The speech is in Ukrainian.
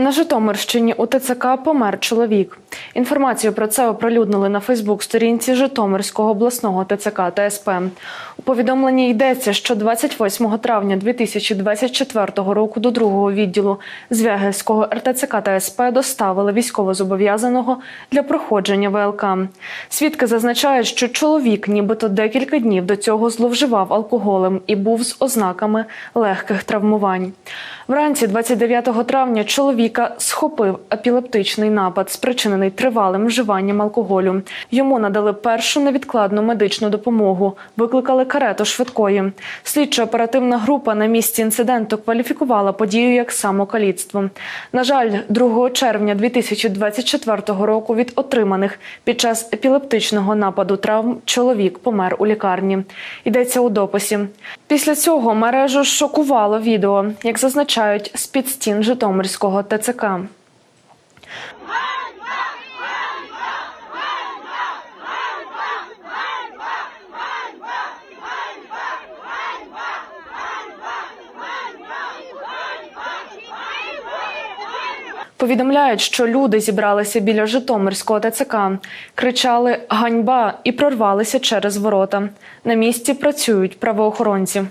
На Житомирщині у ТЦК помер чоловік. Інформацію про це оприлюднили на Фейсбук-сторінці Житомирського обласного ТЦК та СП. У повідомленні йдеться, що 28 травня 2024 року до другого відділу Звягельського РТЦК та СП доставили військовозобов'язаного для проходження ВЛК. Свідки зазначають, що чоловік нібито декілька днів до цього зловживав алкоголем і був з ознаками легких травмувань. Вранці 29 травня чоловіка схопив епілептичний напад, спричинений тривалим вживанням алкоголю. Йому надали першу невідкладну медичну допомогу, викликали карету швидкої. Слідчо-оперативна група на місці інциденту кваліфікувала подію як самокаліцтво. На жаль, 2 червня 2024 року від отриманих під час епілептичного нападу травм чоловік помер у лікарні. Йдеться у дописі. Після цього мережу шокувало відео, як зазначають з-під стін Житомирського ТЦК. Повідомляють, що люди зібралися біля Житомирського ТЦК, кричали ганьба і прорвалися через ворота. На місці працюють правоохоронці.